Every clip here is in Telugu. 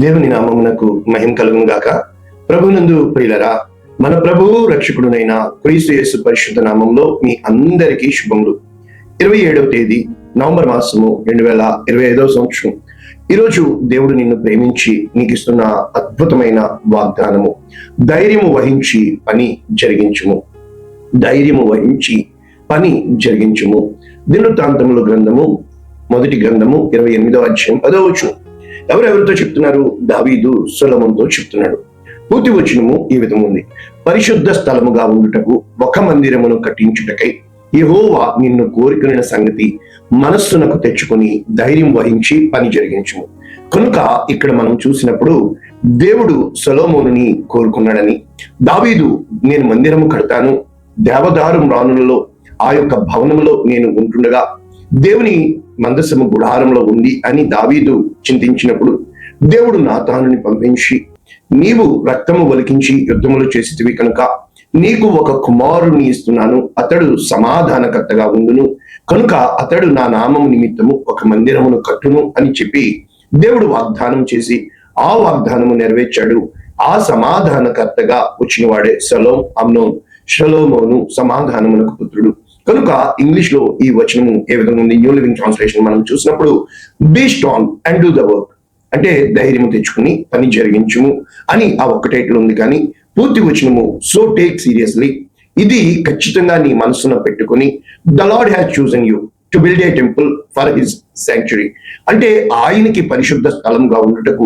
దేవుని నామమునకు మహిమ కలుగును గాక. ప్రభునందు ప్రియులరా మన ప్రభువు రక్షకుడునైన క్రీస్తు యేసు పరిశుద్ధ నామంలో మీ అందరికీ శుభములు. ఇరవై ఏడవ తేదీ నవంబర్ మాసము రెండు వేల ఇరవై ఐదవ సంవత్సరం. ఈరోజు దేవుడు నిన్ను ప్రేమించి నీకు ఇస్తున్న అద్భుతమైన వాగ్దానము ధైర్యము వహించి పని జరిగించుము. ధైర్యము వహించి పని జరిగించుము. దినవృత్తాంతముల గ్రంథము మొదటి గ్రంథము ఇరవై ఎనిమిదవ అధ్యాయం పదవచ్చు ఎవరెవరితో చెప్తున్నారు? దావీదు సులభంతో చెప్తున్నాడు. పూర్తి వచనము ఈ విధము ఉంది. పరిశుద్ధ స్థలముగా ఉండుటకు ఒక మందిరమును కట్టించుటకై యహోవా నిన్ను కోరికలిన సంగతి మనస్సునకు తెచ్చుకొని ధైర్యం వహించి పని జరిగించుము. కనుక ఇక్కడ మనం చూసినప్పుడు దేవుడు సొలోమోనుని కోరుకున్నాడని దావీదు నేను మందిరము కడతాను దేవదారు రానులలో ఆ యొక్క భవనంలో నేను ఉంటుండగా దేవుని మందసము గుడారంలో ఉంది అని దావీదు చింతించినప్పుడు దేవుడు నాతానుని పంపించి నీవు రక్తము వలికించి యుద్ధములు చేసితివి కనుక నీకు ఒక కుమారుని ఇస్తున్నాను అతడు సమాధానకర్తగా ఉండును. కనుక అతడు నా నామము నిమిత్తము ఒక మందిరమును కట్టును అని చెప్పి దేవుడు వాగ్దానం చేసి ఆ వాగ్దానము నెరవేర్చాడు. ఆ సమాధానకర్తగా వచ్చినవాడే సలోం అమ్నోన్ షలోమోను సమాధానమునకు పుత్రుడు. కనుక ఇంగ్లీష్లో ఈ వచనము ఏ విధంగా ఉంది? న్యూ లివింగ్ ట్రాన్స్లేషన్ మనం చూసినప్పుడు be strong and do the work అంటే ధైర్యం తెచ్చుకుని పని జరిగించుము అని ఆ ఒక్కటేట్లు ఉంది కానీ పూర్తి వచనము సో టేక్ సీరియస్లీ ఇది ఖచ్చితంగా నీ మనసున పెట్టుకుని the lord has chosen you to build a temple for his sanctuary అంటే ఆయనకి పరిశుద్ధ స్థలంగా ఉండటకు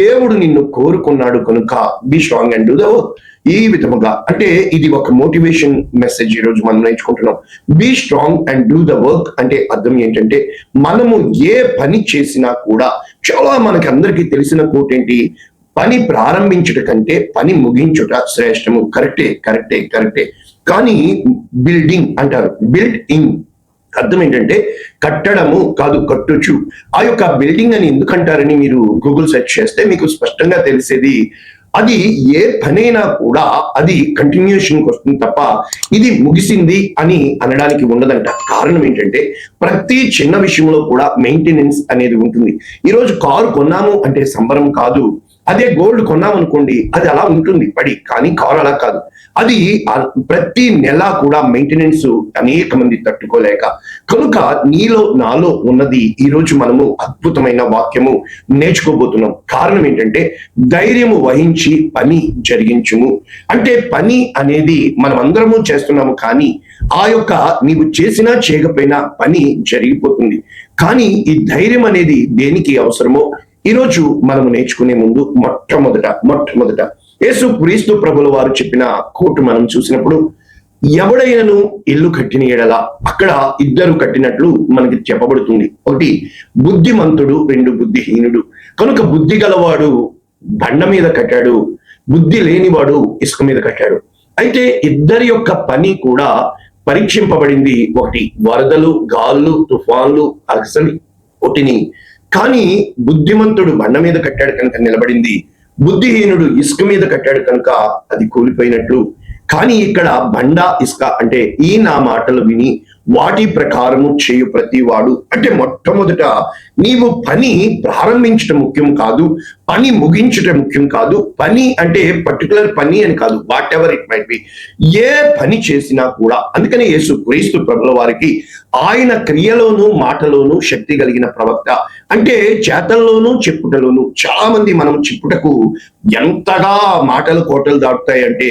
దేవుడు నిన్ను కోరుకున్నాడు కనుక be strong and do the work ఈ విధముగా అంటే ఇది ఒక మోటివేషన్ మెసేజ్ ఈ రోజు మనం నేర్చుకుంటున్నాం. Be strong and do the work అంటే అర్థం ఏంటంటే మనము ఏ పని చేసినా కూడా చాలా మనకి అందరికీ తెలిసిన కోట్ ఏంటి? పని ప్రారంభించుట కంటే పని ముగించుట శ్రేష్టము. కరెక్టే కరెక్టే కరెక్టే కానీ బిల్డింగ్ అంటారు. బిల్డ్ ఇన్ అర్థం ఏంటంటే కట్టడము కాదు కట్టుచు. ఆ యొక్క బిల్డింగ్ అని ఎందుకంటారని మీరు గూగుల్ సెర్చ్ చేస్తే మీకు స్పష్టంగా తెలిసేది అది ఏ పనైనా కూడా అది కంటిన్యూషన్ వస్తుంది తప్ప ఇది ముగిసింది అని అనడానికి ఉండదంట. కారణం ఏంటంటే ప్రతి చిన్న విషయంలో కూడా మెయింటెనెన్స్ అనేది ఉంటుంది. ఈరోజు కారు కొన్నాము అంటే సంబరం కాదు. అదే గోల్డ్ కొన్నామనుకోండి అది అలా ఉంటుంది. పడి కానీ కారు అలా కాదు. అది ప్రతి నెల కూడా మెయింటెనెన్స్ అనేక మంది తట్టుకోలేక కనుక నీలో నాలో ఉన్నది ఈ రోజు మనము అద్భుతమైన వాక్యము నేర్చుకోబోతున్నాం. కారణం ఏంటంటే ధైర్యము వహించి పని జరిగించుము. అంటే పని అనేది మనం అందరము చేస్తున్నాము కానీ ఆ యొక్క నీవు చేసినా చేయకపోయినా పని జరిగిపోతుంది. కానీ ఈ ధైర్యం అనేది దేనికి అవసరమో ఈరోజు మనము నేర్చుకునే ముందు మొట్టమొదట మొట్టమొదట యేసు క్రీస్తు ప్రభుల వారు చెప్పిన కోటు మనం చూసినప్పుడు ఎవడైనను ఇల్లు కట్టిన ఎడల అక్కడ ఇద్దరు కట్టినట్లు మనకి చెప్పబడుతుంది. ఒకటి బుద్ధిమంతుడు రెండు బుద్ధిహీనుడు. కనుక బుద్ధి గలవాడు బండ మీద కట్టాడు బుద్ధి లేనివాడు ఇసుక మీద కట్టాడు. అయితే ఇద్దరి యొక్క పని కూడా పరీక్షింపబడింది. ఒకటి వరదలు గాళ్ళు తుఫాన్లు అసలు ఒకటిని కానీ బుద్ధిమంతుడు బండ మీద కట్టాడు కనుక నిలబడింది. బుద్ధిహీనుడు ఇసుక మీద కట్టాడు కనుక అది కూలిపోయినట్లు. కానీ ఇక్కడ బండ ఇసుక అంటే ఈ నా మాటలు విని వాటి ప్రకారము చేయు ప్రతి వాడు అంటే మొట్టమొదట నీవు పని ప్రారంభించడం ముఖ్యం కాదు పని ముగించటం ముఖ్యం కాదు. పని అంటే పర్టికులర్ పని అని కాదు whatever it might be ఏ పని చేసినా కూడా అందుకనే యేసు క్రీస్తు ప్రభుల వారికి ఆయన క్రియలోను మాటలోను శక్తి కలిగిన ప్రవక్త. అంటే చేతల్లోనూ చెప్పుటలోను చాలా మంది మనం చెప్పుటకు ఎంతగా మాటలు కోటలు దాటుతాయి అంటే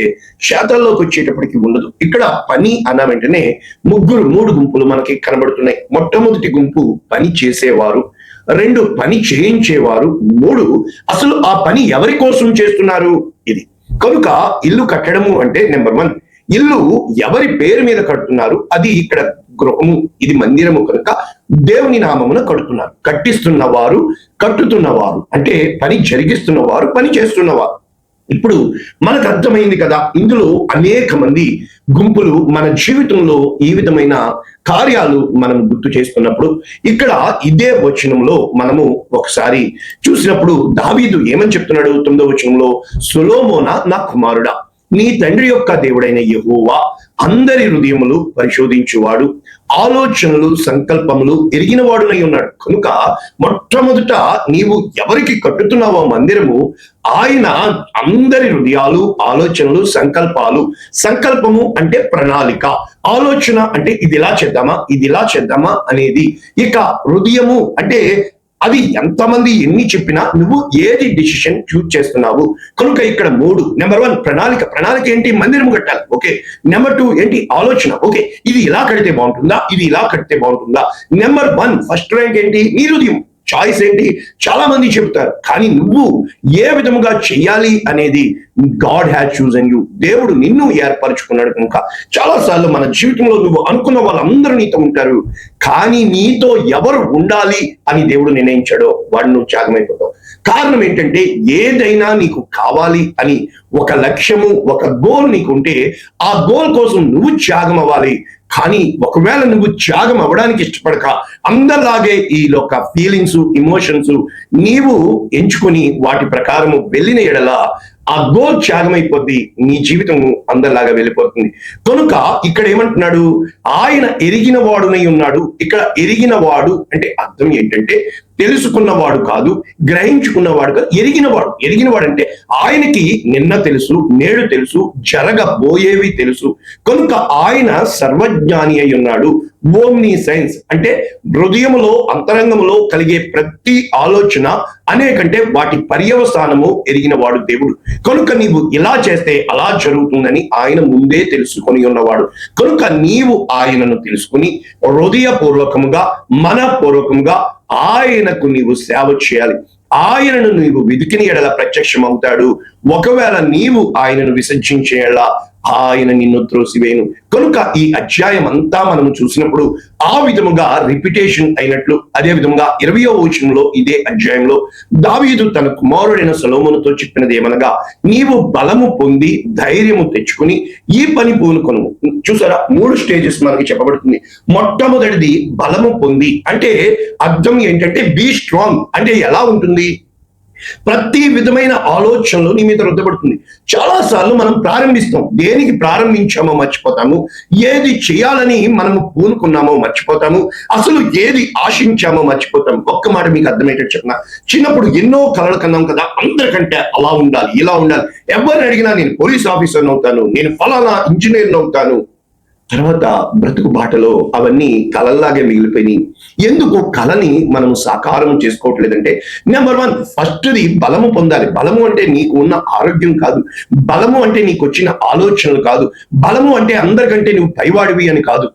చేతల్లోకి వచ్చేటప్పటికి ఉండదు. ఇక్కడ పని అన్న వెంటనే ముగ్గురు మూడు గుంపులు మనకి కనబడుతున్నాయి. మొట్టమొదటి గుంపు పని చేసేవారు రెండు పని చేయించేవారు మూడు అసలు ఆ పని ఎవరి కోసం చేస్తున్నారు? ఇది. కనుక ఇల్లు కట్టడము అంటే నెంబర్ వన్. ఇల్లు ఎవరి పేరు మీద కడుతున్నారు? అది ఇక్కడ గృహము ఇది మందిరము కనుక దేవుని నామమున కడుతున్నారు. కట్టిస్తున్న వారు కట్టుతున్నవారు అంటే పని జరిగిస్తున్నవారు పని చేస్తున్నవారు ఇప్పుడు మనకు అర్థమైంది కదా ఇందులో అనేక మంది గుంపులు మన జీవితంలో ఈ విధమైన కార్యాలు మనం గుర్తు చేస్తున్నప్పుడు ఇక్కడ ఇదే వచనంలో మనము ఒకసారి చూసినప్పుడు దావీదు ఏమని చెప్తున్నాడు తొమ్మిదో వచనంలో? సులోమోనా నా కుమారుడా? నీ తండ్రి యొక్క దేవుడైన యెహోవా అందరి హృదయములు పరిశోధించువాడు. ఆలోచనలు సంకల్పములు ఎరిగిన వాడునై ఉన్నాడు. కనుక మొట్టమొదట నీవు ఎవరికి కట్టుతున్నావో మందిరము ఆయన అందరి హృదయాలు ఆలోచనలు సంకల్పాలు. సంకల్పము అంటే ప్రణాళిక. ఆలోచన అంటే ఇది ఇలా చేద్దామా ఇది ఇలా చేద్దామా అనేది. ఇక హృదయము అంటే అది ఎంతమంది ఎన్ని చెప్పినా నువ్వు ఏది డిసిషన్ చూజ్ చేస్తున్నావు? కనుక ఇక్కడ మూడు. నెంబర్ వన్ ప్రణాళిక. ప్రణాళిక ఏంటి? మందిరం కట్టాలి. ఓకే నెంబర్ టూ ఏంటి? ఆలోచన. ఓకే ఇది ఇలా కడితే బాగుంటుందా? ఇది ఇలా కడితే బాగుంటుందా? నెంబర్ వన్ ఫస్ట్ ర్యాంక్ ఏంటి? నీ హృదయం. చాయిస్ ఏంటి? చాలా మంది చెప్తారు కానీ నువ్వు ఏ విధముగా చెయ్యాలి అనేది గాడ్ హ్యాడ్ చూజన్ యూ దేవుడు నిన్ను ఏర్పరచుకున్నాడు కనుక చాలా సార్లు మన జీవితంలో నువ్వు అనుకున్న వాళ్ళందరూ నీతో ఉంటారు కానీ నీతో ఎవరు ఉండాలి అని దేవుడు నిర్ణయించాడో వాడు నువ్వు త్యాగమైపోతావు. కారణం ఏంటంటే ఏదైనా నీకు కావాలి అని ఒక లక్ష్యము ఒక గోల్ నీకు ఉంటే ఆ గోల్ కోసం నువ్వు త్యాగం అవ్వాలి కానీ ఒకవేళ నువ్వు త్యాగం అవ్వడానికి ఇష్టపడక అందరిలాగే ఈ యొక్క ఫీలింగ్స్ ఇమోషన్స్ నీవు ఎంచుకొని వాటి ప్రకారము వెళ్ళిన ఎడల ఆ గోల్ త్యాగమైపోద్ది నీ జీవితం అందరిలాగా వెళ్ళిపోతుంది. కనుక ఇక్కడ ఏమంటున్నాడు? ఆయన ఎరిగిన వాడునై ఉన్నాడు. ఇక్కడ ఎరిగిన వాడు అంటే అర్థం ఏంటంటే తెలుసుకున్నవాడు కాదు గ్రహించుకున్నవాడు కాదు ఎరిగినవాడు. ఎరిగినవాడు అంటే ఆయనకి నిన్న తెలుసు నేడు తెలుసు జరగబోయేవి తెలుసు. కనుక ఆయన సర్వజ్ఞాని అయి ఉన్నాడు. ఓమ్ని సైన్స్ అంటే హృదయములో అంతరంగములో కలిగే ప్రతి ఆలోచన అనేకంటే వాటి పర్యవసానము ఎరిగిన వాడు దేవుడు. కనుక నీవు ఇలా చేస్తే అలా జరుగుతుందని ఆయన ముందే తెలుసుకొని ఉన్నవాడు. కనుక నీవు ఆయనను తెలుసుకుని హృదయపూర్వకముగా మనపూర్వకముగా ఆయనకు నీవు సేవ చేయాలి. ఆయనను నీవు వెతికిన ఎడల ప్రత్యక్షం అవుతాడు ఒకవేళ నీవు ఆయనను విసర్జించేలా ఆయన నిన్ను త్రోసివేయను. కనుక ఈ అధ్యాయం అంతా మనము చూసినప్పుడు ఆ విధముగా రిపిటేషన్ అయినట్లు అదే విధముగా ఇరవయో వచనంలో ఇదే అధ్యాయంలో దావీదు తన కుమారుడైన సలోమునుతో చెప్పినది ఏమనగా నీవు బలము పొంది ధైర్యము తెచ్చుకుని ఈ పని పూనుకొను చూసారా? మూడు స్టేజెస్ మనకి చెప్పబడుతుంది. మొట్టమొదటిది బలము పొంది అంటే అర్థం ఏంటంటే బీ స్ట్రాంగ్. అంటే ఎలా ఉంటుంది? ప్రతి విధమైన ఆలోచనలు నీ మీద రుద్దబడుతుంది. చాలా సార్లు మనం ప్రారంభిస్తాం. దేనికి ప్రారంభించామో మర్చిపోతాము. ఏది చేయాలని మనము పూనుకున్నామో మర్చిపోతాము. అసలు ఏది ఆశించామో మర్చిపోతాము. ఒక్క మాట మీకు అర్థమయ్యేటట్టు చెప్పిన? చిన్నప్పుడు ఎన్నో కలలు కన్నాం కదా అందరికంటే అలా ఉండాలి ఇలా ఉండాలి. ఎవరిని అడిగినా నేను పోలీస్ ఆఫీసర్ అవుతాను నేను ఫలానా ఇంజనీర్ అవుతాను తర్వాత బ్రతుకు బాటలో అవన్నీ కలల్లాగే మిగిలిపోయినాయి. ఎందుకు కళని మనం సాకారం చేసుకోవట్లేదంటే నెంబర్ వన్ ఫస్ట్ది బలము పొందాలి. బలము అంటే నీకు ఉన్న ఆరోగ్యం కాదు. బలము అంటే నీకు వచ్చిన ఆలోచనలు కాదు. బలము అంటే అందరికంటే నువ్వు పైవాడివి అని కాదు.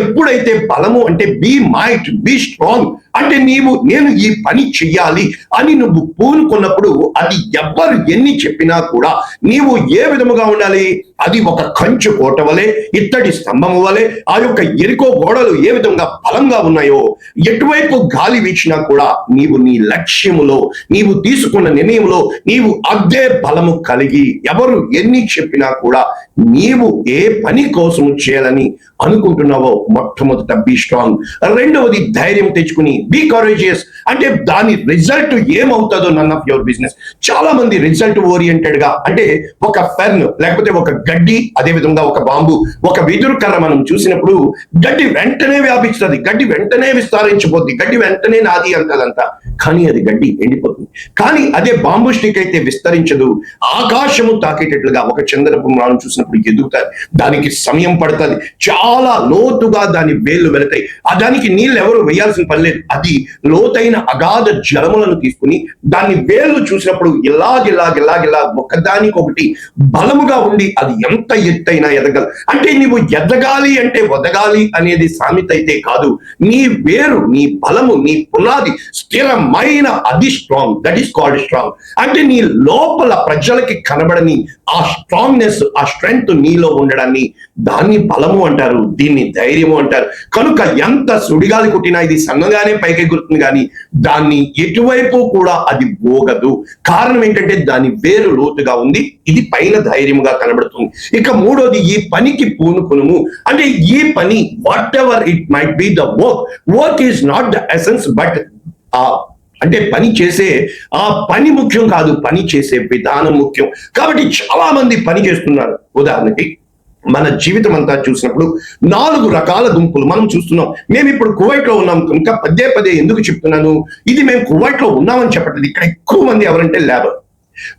ఎప్పుడైతే బలము అంటే బీ మైట్ బీ స్ట్రాంగ్ అంటే నీవు నేను ఈ పని చెయ్యాలి అని నువ్వు పూనుకున్నప్పుడు అది ఎవ్వరు ఎన్ని చెప్పినా కూడా నీవు ఏ విధముగా ఉండాలి? అది ఒక కంచు కోట వలె ఇత్తడి స్తంభం వలె ఆ యొక్క ఎరుకో గోడలు ఏ విధంగా బలంగా ఉన్నాయో ఎటువైపు గాలి వీచినా కూడా నీవు నీ లక్ష్యములో నీవు తీసుకున్న నిర్ణయంలో నీవు అదే బలము కలిగి ఎవరు ఎన్ని చెప్పినా కూడా నీవు ఏ పని కోసం చేయాలని అనుకుంటున్నావో మొట్టమొదట బీ స్ట్రాంగ్ రెండవది ధైర్యం తెచ్చుకుని బీ కరేజియస్ అంటే దాని రిజల్ట్ ఏమవుతుందో నన్ ఆఫ్ యువర్ బిజినెస్ చాలా మంది రిజల్ట్ ఓరియంటెడ్గా అంటే ఒక ఫెర్న్ లేకపోతే ఒక గడ్డి అదే విధంగా ఒక బాంబు ఒక వెదురు కర్ర మనం చూసినప్పుడు గడ్డి వెంటనే వ్యాపిస్తుంది గడ్డి వెంటనే విస్తరించిపోద్ది. గడ్డి వెంటనే నాది అంటదంతా కానీ అది గడ్డి ఎండిపోతుంది. కానీ అదే బాంబు స్టిక్ అయితే విస్తరించదు. ఆకాశము తాకేటట్లుగా ఒక చంద్రపు మనం చూసినప్పుడు ఎదుగుతారు దానికి సమయం పడుతుంది. చాలా లోతుగా దాని వేళ్ళు వెళతాయి. ఆ దానికి నీళ్ళు ఎవరు వేయాల్సిన పని లేదు. అది లోతైన అగాధ జలములను తీసుకుని దాన్ని వేళ్ళు చూసినప్పుడు ఇలాగిలాగిలాగిలా ఒకదానికొకటి బలముగా ఉండి అది ఎంత ఎత్తైనా ఎదగల అంటే నీవు ఎదగాలి అంటే వదగాలి అనేది సామెత అయితే కాదు. నీ వేరు నీ బలము నీ పునాది స్థిరమైన అది strong that is called strong అంటే నీ లోపల ప్రజలకి కనబడని ఆ స్ట్రాంగ్నెస్ ఆ స్ట్రెంగ్త్ నీలో ఉండడాన్ని దాన్ని బలము అంటారు దీన్ని ధైర్యము అంటారు. కనుక ఎంత సుడిగాలి కొట్టినా ఇది సన్నగానే పైకెగురుతుంది కానీ దాన్ని ఎటువైపు కూడా అది పోగదు కారణం ఏంటంటే దాని వేరు లోతుగా ఉంది ఇది పైన ధైర్యముగా కనబడుతుంది. ఇక మూడోది ఈ పనికి పూనుకును అంటే ఈ పని whatever it might be the work work is not the essence but ఆ అంటే పని చేసే ఆ పని ముఖ్యం కాదు పని చేసే విధానం ముఖ్యం. కాబట్టి చాలా మంది పని చేస్తున్నారు. ఉదాహరణకి మన జీవితం అంతా చూసినప్పుడు నాలుగు రకాల గుంపులు మనం చూస్తున్నాం. మేము ఇప్పుడు కువైట్లో ఉన్నాం కనుక పదే పదే ఎందుకు చెప్తున్నాను? ఇది మేము కువైట్లో ఉన్నామని చెప్పట్లేదు. ఇక్కడ ఎక్కువ మంది ఎవరంటే లేబర్.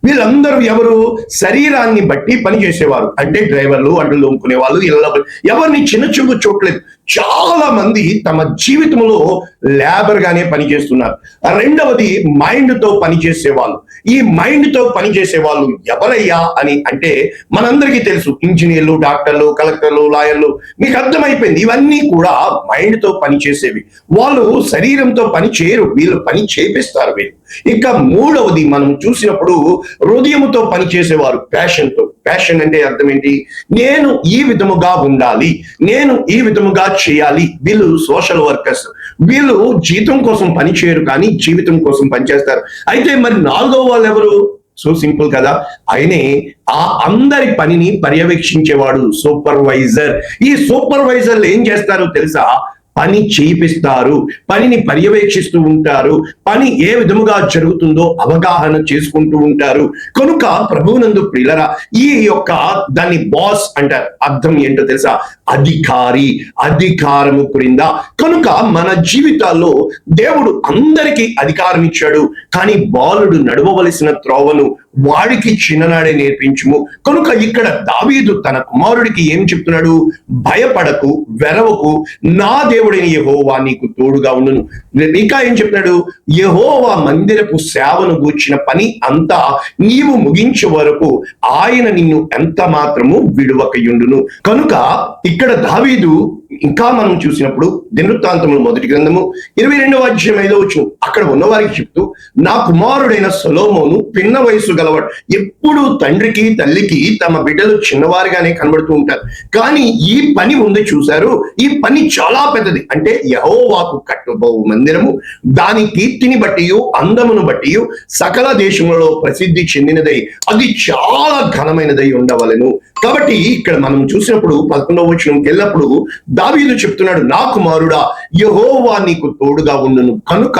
వీళ్ళందరూ ఎవరు? శరీరాన్ని బట్టి పని చేసేవారు. అంటే డ్రైవర్లు అడ్డు లోముకునే వాళ్ళు ఇళ్ళ ఎవరిని చిన్న చూపు చూడలేదు. చాలా మంది తమ జీవితంలో లేబర్ గానే పనిచేస్తున్నారు రెండవది మైండ్తో పనిచేసే వాళ్ళు ఈ మైండ్తో పనిచేసే వాళ్ళు ఎవరయ్యా అని అంటే మనందరికీ తెలుసు. ఇంజనీర్లు డాక్టర్లు కలెక్టర్లు లాయర్లు. మీకు అర్థమైపోయింది. ఇవన్నీ కూడా మైండ్తో పనిచేసేవి వాళ్ళు శరీరంతో పని చేయరు. వీళ్ళు పని చేపిస్తారు వీళ్ళు. ఇక మూడవది మనం చూసినప్పుడు హృదయముతో పనిచేసేవారు. ప్యాషన్తో. ప్యాషన్ అంటే అర్థమేంటి నేను ఈ విధముగా ఉండాలి. నేను ఈ విధముగా చేయాలి. వీళ్ళు సోషల్ వర్కర్స్. వీళ్ళు జీతం కోసం పని చేయరు కానీ జీవితం కోసం పనిచేస్తారు. అయితే మరి నాలుగో వాళ్ళు ఎవరు? సో సింపుల్ కదా. ఆయనే ఆ అందరి పనిని పర్యవేక్షించేవాడు సూపర్వైజర్. ఈ సూపర్వైజర్లు ఏం చేస్తారో తెలుసా? పని చేయిపిస్తారు పనిని పర్యవేక్షిస్తూ ఉంటారు పని ఏ విధముగా జరుగుతుందో అవగాహన చేసుకుంటూ ఉంటారు. కనుక ప్రభువునందు ప్రిలరా ఈ యొక్క దాన్ని బాస్ అంటారు. అర్థం ఏంటో తెలుసా? అధికారి అధికారము క్రింద. కనుక మన జీవితాల్లో దేవుడు అందరికీ అధికారం ఇచ్చాడు కానీ బాలుడు నడవవలసిన త్రోవను వాడికి చిన్ననాడే నేర్పించుము. కనుక ఇక్కడ దావీదు తన కుమారుడికి ఏం చెప్తున్నాడు? భయపడకు వెరవకు నా దేవుడైన యహోవా నీకు తోడుగా ఉండును. ఇంకా ఏం చెప్తున్నాడు? యహోవా మందిరపు సేవను గూర్చిన పని అంతా నీవు ముగించే వరకు ఆయన నిన్ను ఎంత మాత్రము విడువకయుండును. కనుక ఇక్కడ దావీదు ఇంకా మనం చూసినప్పుడు దినృత్తాంతములు మొదటి గ్రంథము ఇరవై రెండవ అధ్యాయం ఐదో వచ్చిన అక్కడ ఉన్నవారికి చెప్తూ నా కుమారుడైన సొలోమోను పిన్న వయసు గలవాడు ఎప్పుడు తండ్రికి తల్లికి తమ బిడ్డలు చిన్నవారిగానే కనబడుతూ ఉంటారు. కానీ ఈ పని ఉంది చూశారు ఈ పని చాలా పెద్దది. అంటే యహోవాకు కట్టుబో మందిరము. దాని కీర్తిని బట్టి అందమును బట్టి సకల దేశములలో ప్రసిద్ధి చెందినదై అది చాలా ఘనమైనదై ఉండవలెను. కాబట్టి ఇక్కడ మనం చూసినప్పుడు పదకొండవ వచనం వెళ్ళినప్పుడు దావీదు చెప్తున్నాడు నా కుమారుడా యహోవా నీకు తోడుగా ఉండును. కనుక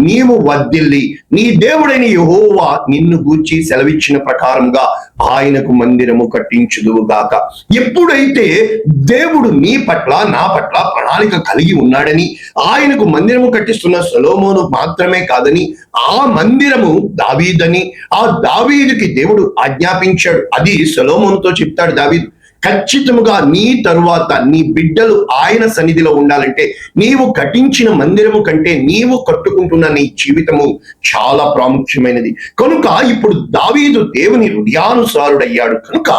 నీవు వద్దిల్లి నీ దేవుడైన యహోవా నిన్ను గూర్చి సెలవిచ్చిన ప్రకారంగా ఆయనకు మందిరము కట్టించుదువు గాక. ఎప్పుడైతే దేవుడు నీ పట్ల నా పట్ల ప్రణాళిక కలిగి ఉన్నాడని ఆయనకు మందిరము కట్టిస్తున్న సొలోమోను మాత్రమే కాదని ఆ మందిరము దావీదని ఆ దావీదుకి దేవుడు ఆజ్ఞాపించాడు. అది సొలోమోనుతో చెప్తాడు దావీదు. ఖచ్చితముగా నీ తరువాత నీ బిడ్డలు ఆయన సన్నిధిలో ఉండాలంటే నీవు కటించిన మందిరము కంటే నీవు కట్టుకుంటున్న నీ జీవితము చాలా ప్రాముఖ్యమైనది. కనుక ఇప్పుడు దావీదు దేవుని హృదయానుసారుడయ్యాడు. కనుక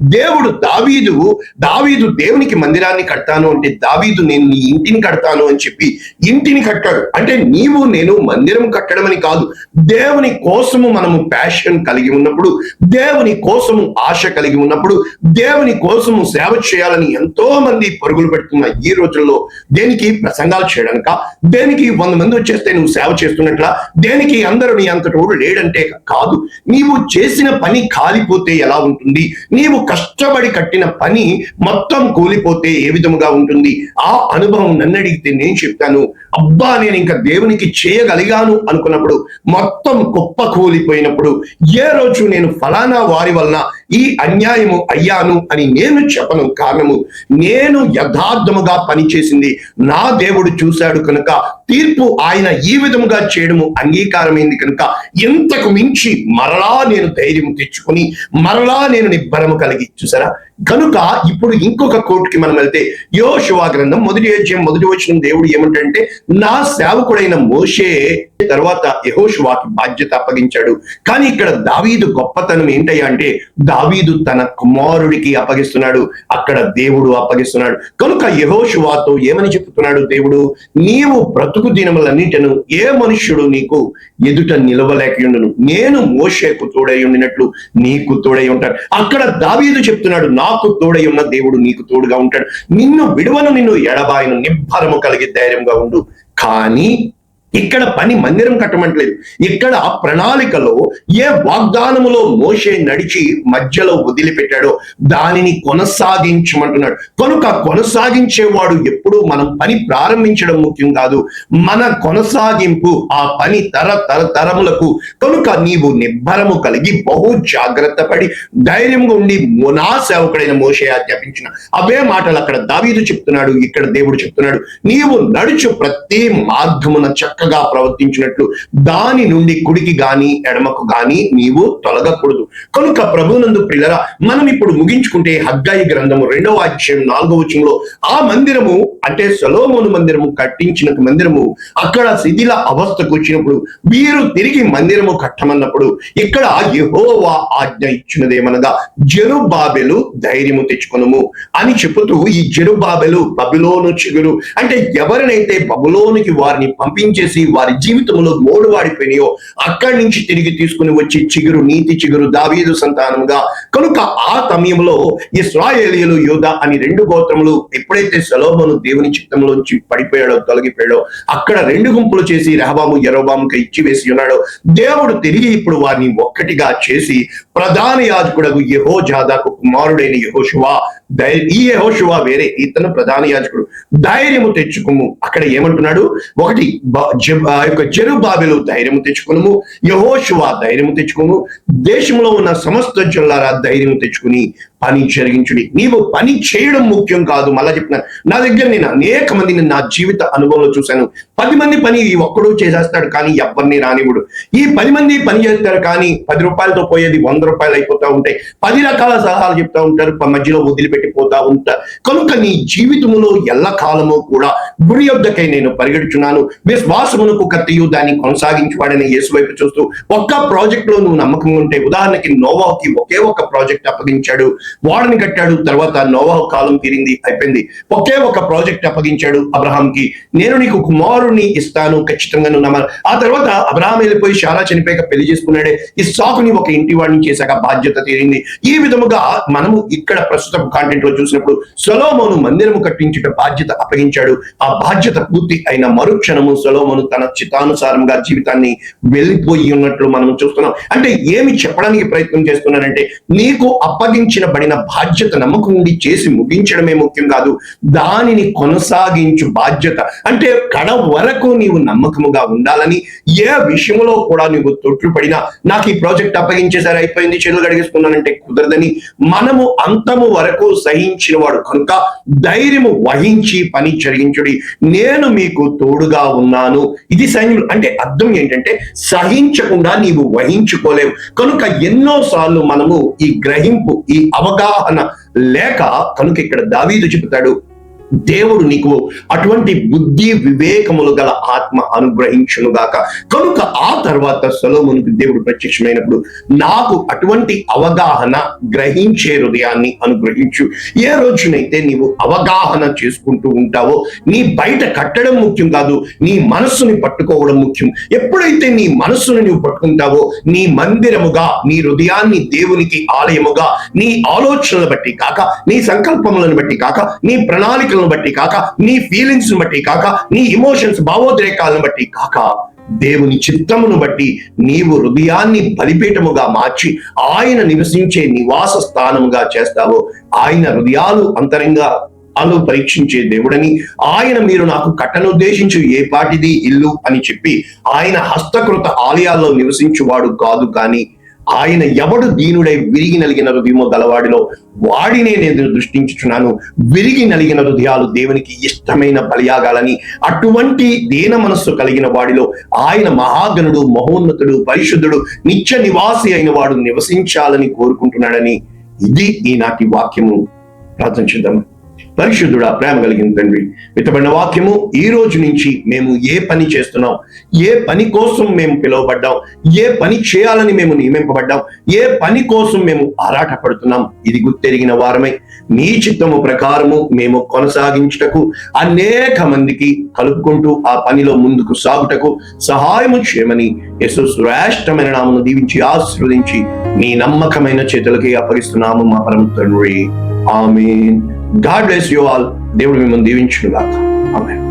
దేవుడు దావీదు దావీదు దేవునికి మందిరాన్ని కడతాను అంటే దావీదు నేను నీ ఇంటిని కడతాను అని చెప్పి ఇంటిని కట్టాడు. అంటే నీవు నేను మందిరం కట్టడం అని కాదు దేవుని కోసము మనము ప్యాషన్ కలిగి ఉన్నప్పుడు దేవుని కోసము ఆశ కలిగి ఉన్నప్పుడు దేవుని కోసము సేవ చేయాలని ఎంతో మంది పరుగులు పెడుతున్న ఈ రోజుల్లో దేనికి ప్రసంగాలు చేయడానిక? దేనికి వంద మంది వచ్చేస్తే నువ్వు సేవ చేస్తున్నట్లా? దేనికి అందరూ నీ అంతటోడు లేడంటే కాదు. నీవు చేసిన పని కాలిపోతే ఎలా ఉంటుంది? నీవు కష్టపడి కట్టిన పని మొత్తం కూలిపోతే ఏ విధముగా ఉంటుంది? ఆ అనుభవం నన్ను అడిగితే నేను చెప్తాను. అబ్బా నేను ఇంకా దేవునికి చేయగలిగాను అనుకున్నప్పుడు మొత్తం కుప్ప కూలిపోయినప్పుడు ఏ రోజు నేను ఫలానా వారి వలన ఈ అన్యాయము అయ్యాను అని నేను చెప్పను కారణము నేను యథార్థముగా పనిచేసింది నా దేవుడు చూశాడు కనుక తీర్పు ఆయన ఈ విధముగా చేయడము అంగీకారమైంది కనుక ఇంతకు మించి మరలా నేను ధైర్యం తెచ్చుకొని మరలా నేను నిబ్బరము కలిగి చూసారా? కనుక ఇప్పుడు ఇంకొక కోర్టుకి మనం వెళ్తే యోశువా గ్రంథం మొదటి అధ్యాయం మొదటి వచ్చిన దేవుడు ఏమంటే నా సేవకుడైన మోషే తర్వాత యహోశివాకి బాధ్యత అప్పగించాడు. కానీ ఇక్కడ దావీదు గొప్పతనం ఏంటయ్యా అంటే దావీదు తన కుమారుడికి అప్పగిస్తున్నాడు అక్కడ దేవుడు అప్పగిస్తున్నాడు. కనుక యహోశివాతో ఏమని చెప్తున్నాడు దేవుడు? నీవు బ్రతు బ్రతుకు దినములన్నిటను ఏ మనుష్యుడు నీకు ఎదుట నిలవలేకయుండును నేను మోషేకు తోడై ఉండినట్లు నీకు తోడై ఉంటాడు. అక్కడ దావీదు చెప్తున్నాడు నాకు తోడై ఉన్న దేవుడు నీకు తోడుగా ఉంటాడు. నిన్ను విడువను నిన్ను ఎడబాయను నిబ్బరము కలిగి ధైర్యంగా ఉండు. కానీ ఇక్కడ పని మందిరం కట్టమంటలేదు. ఇక్కడ ప్రణాళికలో ఏ వాగ్దానములో మోషే నడిచి మధ్యలో వదిలిపెట్టాడో దానిని కొనసాగించమంటున్నాడు. కనుక కొనసాగించేవాడు ఎప్పుడూ మనం పని ప్రారంభించడం ముఖ్యం కాదు. మన కొనసాగింపు ఆ పని తర తర తరములకు కనుక నీవు నిబ్బరము కలిగి బహు జాగ్రత్త పడి ధైర్యంగా ఉండి నా సేవకుడైన మోషే ఆజ్ఞాపించిన అవే మాటలు అక్కడ దావీదు చెప్తున్నాడు ఇక్కడ దేవుడు చెప్తున్నాడు. నీవు నడుచు ప్రతి మార్గమున చక్కగా ప్రవర్తించినట్లు దాని నుండి కుడికి గాని ఎడమకు గాని నీవు తొలగకూడదు. కనుక ప్రభునందు ప్రియులరా మనం ఇప్పుడు ముగించుకుంటే హగ్గాయి గ్రంథము రెండవ అధ్యాయం నాలుగవ వచనంలో ఆ మందిరము అంటే సలోమోను మందిరము కట్టించిన మందిరము అక్కడ శిథిల అవస్థకు వచ్చినప్పుడు వీరు తిరిగి మందిరము కట్టమన్నప్పుడు ఇక్కడ యహోవా ఆజ్ఞ ఇచ్చినదేమనగా జెరుబాబెలు ధైర్యము తెచ్చుకొనుము అని చెబుతూ ఈ జెరుబాబెలు బబులోను చిగురు అంటే ఎవరినైతే బబులోనికి వారిని చేసి వారి జీవితంలో మోడు వాడిపోయినాయో అక్కడి నుంచి తిరిగి తీసుకుని వచ్చి చిగురు నీతి చిగురు దావీదు సంతానముగా. కనుక ఆ సమయంలో ఇస్రాయేలీయులు యోధ అని రెండు గోత్రములు ఎప్పుడైతే సలోమను దేవుని చిత్తంలోంచి పడిపోయాడో తొలగిపోయాడో అక్కడ రెండు గుంపులు చేసి రహబాము ఎరోబాముకి ఇచ్చి వేసి ఉన్నాడో దేవుడు తిరిగి ఇప్పుడు వారిని ఒక్కటిగా చేసి ప్రధాన యాజకుడకు యహో జాదాకు కుమారుడైన యహోషువా ధై- ఈ యహోషువా వేరే ఇతను ప్రధాన యాజకుడు. ధైర్యము తెచ్చుకుము. అక్కడ ఏమంటున్నాడు? ఒకటి ఆ యొక్క జెరుబాబెలు ధైర్యం తెచ్చుకును యహోశువ ధైర్యం తెచ్చుకును దేశంలో ఉన్న సమస్త జల్లారా ధైర్యం తెచ్చుకుని పని జరిగించుడి. నీవు పని చేయడం ముఖ్యం కాదు. మళ్ళా చెప్తున్నాను నా దగ్గర నేను అనేక మందిని నా జీవిత అనుభవంలో చూశాను. పది మంది పని ఈ ఒక్కడు చేసేస్తాడు కానీ ఎవరిని రానివ్వడు. ఈ పది మంది పని చేస్తారు కానీ పది రూపాయలతో పోయేది వంద రూపాయలు అయిపోతా ఉంటాయి. పది రకాల సలహాలు చెప్తా ఉంటారు. మధ్యలో వదిలిపెట్టిపోతా ఉంటారు కనుక నీ జీవితములో ఎల్ల కాలము కూడా గురి యొద్దకై నేను పరిగెడుచున్నాను. విశ్వాసమునకు కత్తియు దాన్ని కొనసాగించువాడని యేసు వైపు చూస్తూ ఒక్క ప్రాజెక్ట్లో నువ్వు నమ్మకం ఉంటే ఉదాహరణకి నోవాకి ఒకే ఒక ప్రాజెక్ట్ అప్పగించాడు. వాడని కట్టాడు తర్వాత నోవాహు కాలం తీరింది అయిపోయింది. ఒకే ఒక ప్రాజెక్ట్ అప్పగించాడు అబ్రహాంకి. నేను నీకు కుమారుని ఇస్తాను ఖచ్చితంగా నువ్వు నమ్మాలి. ఆ తర్వాత అబ్రహాం వెళ్ళిపోయి చాలా చనిపోయాక పెళ్ళి చేసుకున్నాడే. ఈ సాకుని ఒక ఇంటి వాడిని చేశాక బాధ్యత తీరింది. ఈ విధముగా మనము ఇక్కడ ప్రస్తుతం కాంటెంట్లో చూసినప్పుడు సొలోమోను మందిరము కట్టించుట బాధ్యత అప్పగించాడు. ఆ బాధ్యత పూర్తి అయిన మరుక్షణము సొలోమోను తన చితానుసారంగా జీవితాన్ని వెళ్ళిపోయి ఉన్నట్లు మనం చూస్తున్నాం. అంటే ఏమి చెప్పడానికి ప్రయత్నం చేస్తున్నానంటే నీకు అప్పగించిన అప్పగించబడిన బాధ్యత నమ్మకం ఉండి చేసి ముగించడమే ముఖ్యం కాదు దానిని కొనసాగించు బాధ్యత. అంటే కడ వరకు నీవు నమ్మకముగా ఉండాలని ఏ విషయంలో కూడా నువ్వు తొట్లు పడినా నాకు ఈ ప్రాజెక్ట్ అప్పగించేసారి అయిపోయింది చేతులు గడిగేసుకున్నానంటే కుదరదని మనము అంతము వరకు సహించిన వాడు కనుక ధైర్యము వహించి పని జరిగించుడి. నేను మీకు తోడుగా ఉన్నాను. ఇది సైన్యులు అంటే అర్థం ఏంటంటే సహించకుండా నీవు వహించుకోలేవు. కనుక ఎన్నో సార్లు మనము ఈ గ్రహింపు ఈ అవ అవగాహన లేక కనుక ఇక్కడ దావీదు చెబుతాడు దేవుడు నీకు అటువంటి బుద్ధి వివేకములు గల ఆత్మ అనుగ్రహించునుగాక కనుక ఆ తర్వాత సొలోమునికి దేవుడు ప్రత్యక్షమైనప్పుడు నాకు అటువంటి అవగాహన గ్రహించే హృదయాన్ని అనుగ్రహించు. ఏ రోజునైతే నీవు అవగాహన చేసుకుంటూ ఉంటావో నీ బయట కట్టడం ముఖ్యం కాదు నీ మనస్సుని పట్టుకోవడం ముఖ్యం. ఎప్పుడైతే నీ మనస్సును నీవు పట్టుకుంటావో నీ మందిరముగా నీ హృదయాన్ని దేవునికి ఆలయముగా నీ ఆలోచనలు బట్టి కాక నీ సంకల్పములను బట్టి కాక నీ ఆలోచనలను బట్టి కాక నీ ఫీలింగ్స్ బట్టి కాక నీ ఇమోషన్స్ భావోద్రేకాలను బట్టి కాక దేవుని చిత్తమును బట్టి నీవు హృదయాన్ని బలిపీఠముగా మార్చి ఆయన నివసించే నివాస స్థానముగా చేస్తావు. ఆయన హృదయాలు అంతరంగా అను పరీక్షించే దేవుడని ఆయన మీరు నాకు కట్టనుద్దేశించు ఏ పాటిది ఇల్లు అని చెప్పి ఆయన హస్తకృత ఆలయాల్లో నివసించువాడు కాదు కానీ ఆయన ఎవడు దీనుడై విరిగి నలిగిన హృదయమో గలవాడిలో వాడినే నేను దృష్టించుచున్నాను. విరిగి నలిగిన హృదయాలు దేవునికి ఇష్టమైన బలియాగాలని అటువంటి దీన మనస్సు కలిగిన వాడిలో ఆయన మహాగణుడు మహోన్నతుడు పరిశుద్ధుడు నిత్య నివాసి అయిన వాడు నివసించాలని కోరుకుంటున్నాడని ఇది ఈనాటి వాక్యము. ప్రార్థన చేద్దాం. పరిశుద్ధుడా ప్రేమ కలిగిన తండ్రి. మితబడిన వాక్యము ఈ రోజు నుంచి మేము ఏ పని చేస్తున్నాం? ఏ పని కోసం మేము పిలువబడ్డాం? ఏ పని చేయాలని మేము నియమింపబడ్డాం? ఏ పని కోసం మేము ఆరాటపడుతున్నాం? ఇది గుర్తెరిగిన వారమై నీ చిత్తము ప్రకారము మేము కొనసాగించుటకు అనేక మందికి కలుపుకుంటూ ఆ పనిలో ముందుకు సాగుటకు సహాయము చేయమని యశు శ్రేష్టమైన నామను దీవించి ఆశీర్వదించి నీ నమ్మకమైన చేతులకి అప్పగిస్తున్నాము మా పరమ తండ్రి. Amen. God bless you all దేవుడు మిమ్మల్ని దీవించును గాక ఆమెన్